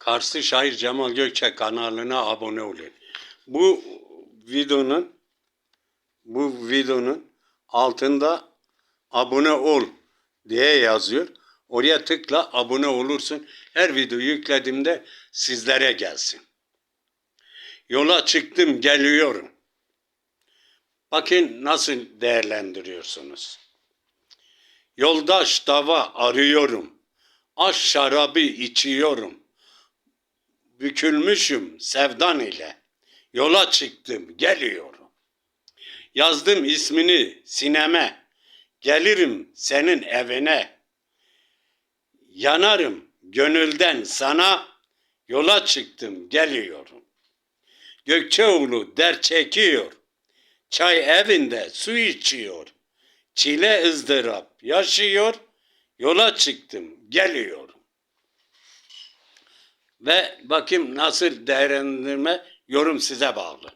Karslı şair Cemal Gökçek kanalına abone olun. Bu videonun bu videonun altında abone ol diye yazıyor. Oraya tıkla abone olursun. Her video yüklediğimde sizlere gelsin. Yola çıktım geliyorum. Bakın nasıl değerlendiriyorsunuz. Yoldaş dava arıyorum. Aş şarabı içiyorum. Bükülmüşüm sevdan ile. Yola çıktım geliyorum. Yazdım ismini sineme. Gelirim senin evine. Yanarım gönülden sana. Yola çıktım geliyorum. Gökçeoğlu der çekiyor. Çay evinde su içiyor. Çile ızdırap yaşıyor. Yola çıktım geliyorum. Ve bakayım nasıl değerlendirme yorum size bağlı.